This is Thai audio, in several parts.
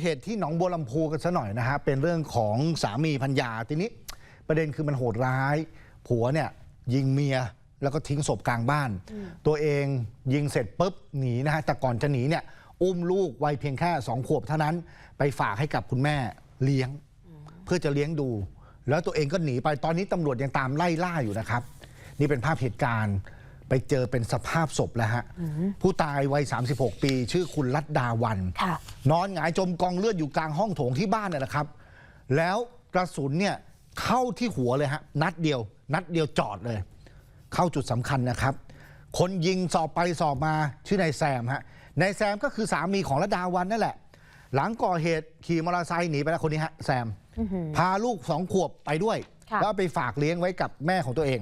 เหตุที่หนองบัวลำพูกันซะหน่อยนะฮะเป็นเรื่องของสามีพัญญาทีนี้ ประเด็นคือมันโหดร้าย ผัวเนี่ยยิงเมียแล้วก็ทิ้งศพกลางบ้าน ตัวเองยิงเสร็จปุ๊บหนีนะฮะแต่ก่อนจะหนีเนี่ยอุ้มลูกวัยเพียงแค่สองขวบเท่านั้น ไปฝากให้กับคุณแม่เลี้ยง เพื่อจะเลี้ยงดู แล้วตัวเองก็หนีไปตอนนี้ตำรวจยังตามไล่ล่าอยู่นะครับ นี่เป็นภาพเหตุการณ์ ไปเจอเป็นสภาพศพแล้วฮะ ผู้ตายวัย 36 ปี ชื่อคุณรัตดาวันค่ะนอนหงายจมกองเลือดอยู่กลางห้องโถงที่บ้านเนี่ยนะครับ แล้วกระสุนเนี่ยเข้าที่หัวเลยฮะ นัดเดียว นัดเดียวจอดเลย เข้าจุดสำคัญนะครับ คนยิงสอบไปสอบมาชื่อนายแซมฮะนายแซมก็คือสามีของระดาวันนั่นแหละ หลังก่อเหตุขี่มอเตอร์ไซค์หนีไปแล้วคนนี้ฮะแซมพาลูกสองขวบไปด้วยค่ะแล้วเอาไปฝากเลี้ยงไว้กับแม่ของตัวเอง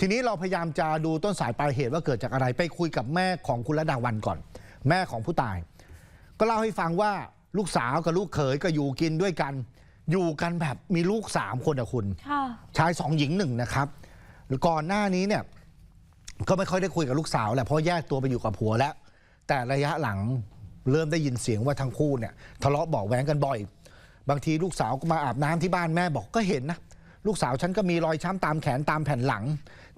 ทีนี้เราพยายามจะดูต้นสายปลายเหตุว่าเกิดจากอะไรไปคุยกับแม่ของคุณระดาวันก่อน แม่ของผู้ตาย ก็เล่าให้ฟังว่าลูกสาวกับลูกเขยก็อยู่กินด้วยกัน อยู่กันแบบมีลูกสามคนอะคุณค่ะชายสองหญิงหนึ่งนะครับก่อนหน้านี้เนี่ย ก็ไม่ค่อยได้คุยกับลูกสาวแหละเพราะแยกตัวไปอยู่กับผัวแล้ว แต่ระยะหลังเริ่มได้ยินเสียงว่าทั้งคู่เนี่ย ทะเลาะเบอกแว้งกันบ่อย บางทีลูกสาวก็มาอาบน้ำที่บ้านแม่บอกก็เห็นนะลูกสาวฉันก็มีรอยช้ำตามแขนตามแผ่นหลัง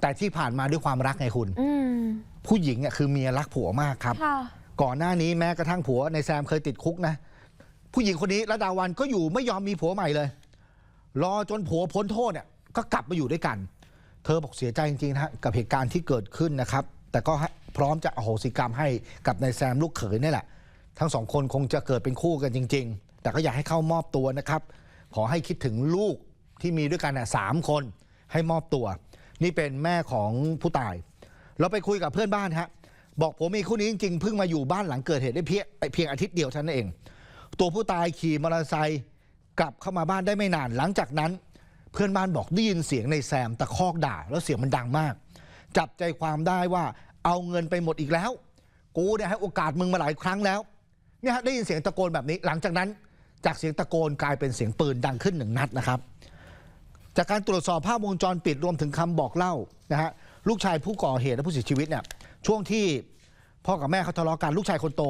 แต่ที่ผ่านมาด้วยความรักไงคุณ อืมผู้หญิงอะคือเมียรักผัวมากครับ ค่ะ ก่อนหน้านี้แม้กระทั่งผัวในแซมเคยติดคุกนะ ผู้หญิงคนนี้ระดาวันก็อยู่ไม่ยอมมีผัวใหม่เลย รอจนผัวพ้นโทษเนี่ยก็กลับมาอยู่ด้วยกัน เธอบอกเสียใจจริงๆนะฮะกับเหตุการณ์ที่เกิดขึ้นนะครับ แต่ก็ให้พร้อมจะอโหสิกรรมให้กับนายแซมลูกเขยนี่แหละ ทั้งสองคนคงจะเกิดเป็นคู่กันจริง ๆ แต่ก็อยากให้เข้ามอบตัวนะครับ ขอให้คิดถึงลูกที่มีด้วยกันน่ะสามคนให้มอบตัว นี่เป็นแม่ของผู้ตาย เราไปคุยกับเพื่อนบ้านฮะบอกผมมีคู่นี้จริงๆเพิ่งมาอยู่บ้านหลังเกิดเหตุได้เพียงเพียงอาทิตย์เดียวเท่านั้นเอง ตัวผู้ตายขี่มอเตอร์ไซค์กลับเข้ามาบ้านได้ไม่นาน หลังจากนั้น เพื่อนบ้านบอกได้ยินเสียงในแซมตะคอกด่า แล้วเสียงมันดังมาก จับใจความได้ว่าเอาเงินไปหมดอีกแล้ว กูเนี่ยให้โอกาสมึงมาหลายครั้งแล้วเนี่ยฮะได้ยินเสียงตะโกนแบบนี้ หลังจากนั้น จากเสียงตะโกนกลายเป็นเสียงปืนดังขึ้นหนึ่งนัดนะครับ จากการตรวจสอบภาพวงจรปิดรวมถึงคำบอกเล่านะฮะลูกชายผู้ก่อเหตุและผู้เสียชีวิตเนี่ยช่วงที่พ่อกับแม่เขาทะเลาะกันลูกชายคนโต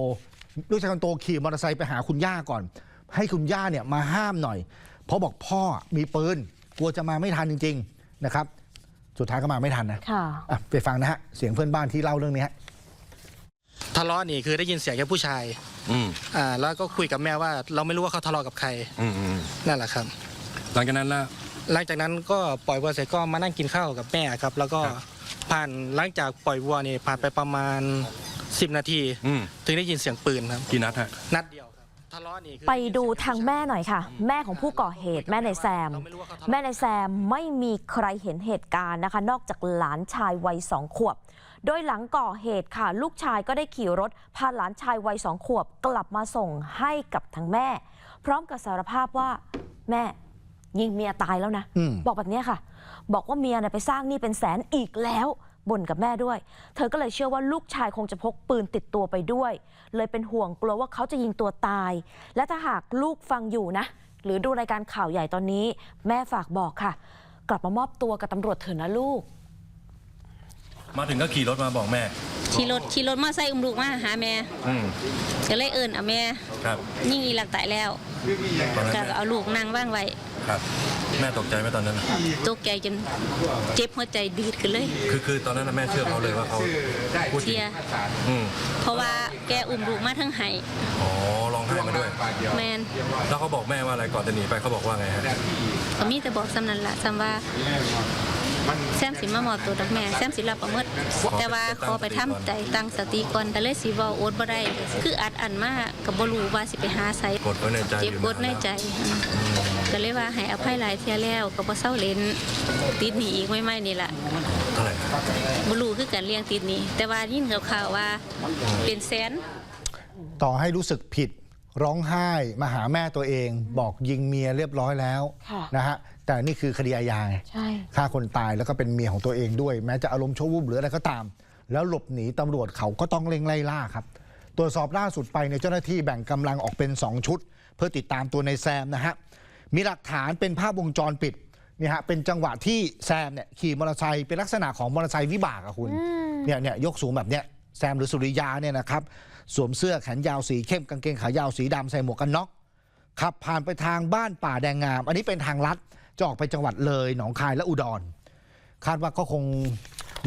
ลูกชายคนโตขี่มอเตอร์ไซค์ไปหาคุณย่าก่อน ให้คุณย่าเนี่ยมาห้ามหน่อย เพราะบอกพ่อมีปืนกลัวจะมาไม่ทันจริง ๆนะครับ สุดท้ายก็มาไม่ทันนะค่ะอะไปฟังนะฮะเสียงเพื่อนบ้านที่เล่าเรื่องนี้ฮะทะเลาะนี่คือได้ยินเสียงแค่ผู้ชายอืมอ่าแล้วก็คุยกับแม่ว่า เราไม่รู้ว่าเขาทะเลาะกับใครอืมอืมนั่นแหละครับ หลังจากนั้นละ หลังจากนั้นก็ปล่อยวัวเสร็จก็มานั่งกินข้าวกับแม่ครับ แล้วก็ครับผ่านหลังจากปล่อยวัวนี่ผ่านไปประมาณ 10 นาที อืมถึงได้ยินเสียงปืนครับ กี่นัดฮะ นัดเดียวครับทะเลาะนี่คือ ไปดูทางแม่หน่อยค่ะ แม่ของผู้ก่อเหตุแม่ในแซมเราไม่รู้ว่าเขาทะเลาะแม่ในแซมไม่มีใครเห็นเหตุการณ์นะคะ นอกจากหลานชายวัยสองขวบ โดยหลังก่อเหตุค่ะ ลูกชายก็ได้ขี่รถพาหลานชายวัยสองขวบ กลับมาส่งให้กับทางแม่ พร้อมกับสารภาพว่าแม่ ยิงเมียตายแล้วนะอืมบอกแบบเนี้ยค่ะ บอกว่าเมียน่ะไปสร้างหนี้เป็นแสนอีกแล้วบ่นกับแม่ด้วย เธอก็เลยเชื่อว่าลูกชายคงจะพกปืนติดตัวไปด้วย เลยเป็นห่วงกลัวว่าเขาจะยิงตัวตาย และถ้าหากลูกฟังอยู่นะ หรือดูรายการข่าวใหญ่ตอนนี้ แม่ฝากบอกค่ะ กลับมามอบตัวกับตำรวจเถอะนะลูก มาถึงก็ขี่รถมาบอกแม่ ขี่รถขี่รถมาใส่อุ้มลูกมาหาแม่อืมก็เลยเอิญเอาแม่ครับยิ่งอีหลักตายแล้วตอนนั้นก็แม่เอาลูกนั่งว่างไว้ ครับแม่ตกใจไหมตอนนั้นน่ะตกใจจนเจ็บหัวใจดีดขึ้นเลย คือคือตอนนั้นน่ะแม่เชื่อเขาเลยว่าเขาพูดจริเชีงยร์อืมเพราะว่าแกอุ้มลูกมาทั้งไห้อ๋อร้องไห้มาด้วย แมนแล้วเขาบอกแม่ว่าอะไรก่อนจะหนีไปเขาบอกว่าไงฮะก็มีแต่บอกสำนันละสำว่า แซมสิมามอบตัวดอกแม่แซมสิรับเอาหมดแต่ว่าขอไปทำใจตั้งสติก่อนแต่เลยสิเว้าโอดบ่ได้คืออัดอันมากก็บ่รู้ว่าสิไปหาไสกดไว้ในใจเจ็บอยู่กดในนานใจอืมก็เลยว่าให้อภัยหลายเที่ยแล้วก็บ่เศร้าเล่นติดหนีอีกไม่ไม่ๆนี่ล่ะเท่าไหร่ครับบ่รู้คือกันเลี้ยงติดหนี้แต่ว่ายินข่าวๆว่าเป็นแสนต่อให้รู้สึกผิดร้องไห้มาหาแม่ตัวเอง บอกยิงเมียเรียบร้อยแล้วค่ะนะฮะ แต่นี่คือคดีอาญาไงใช่ฆ่าคนตายแล้วก็เป็นเมียของตัวเองด้วย แม้จะอารมณ์ชั่ววูบหรืออะไรก็ตาม แล้วหลบหนีตำรวจเขาก็ต้องเร่งไล่ล่าครับ ตรวจสอบล่าสุดไปในยเจ้าหน้าที่แบ่งกำลังออกเป็น 2 ชุด เพื่อติดตามตัวในแซมนะฮะมีหลักฐานเป็นภาพวงจรปิดเนี่ยฮะเป็นจังหวะที่แซมเนี่ยขี่มอเตอร์ไซค์เป็นลักษณะของมอเตอร์ไซค์วิบากอะคุณเนี่ยเนี่ยยกสูงแบบเนี้ยแซมหรือสุริยาเนี่ยนะครับสวมเสื้อแขนยาวสีเข้มกางเกงขายาวสีดำใส่หมวกกันน็อกขับผ่านไปทางบ้านป่าแดงงาม อันนี้เป็นทางลัด จะออกไปจังหวัดเลย หนองคายและอุดร คาดว่าก็คง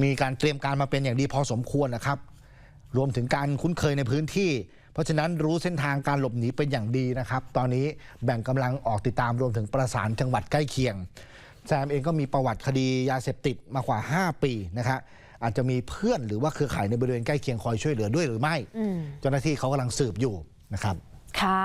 มีการเตรียมการมาเป็นอย่างดีพอสมควรนะครับ รวมถึงการคุ้นเคยในพื้นที่ เพราะฉะนั้นรู้เส้นทางการหลบหนีเป็นอย่างดีนะครับ ตอนนี้แบ่งกำลังออกติดตามรวมถึงประสานจังหวัดใกล้เคียง แซมเองก็มีประวัติคดียาเสพติดมากว่า 5 ปีนะครับอาจจะมีเพื่อนหรือว่าเครือข่ายในบริเวณใกล้เคียงคอยช่วยเหลือด้วยหรือไม่อืมเจ้าหน้าที่เขากำลังสืบอยู่นะครับ ค่ะ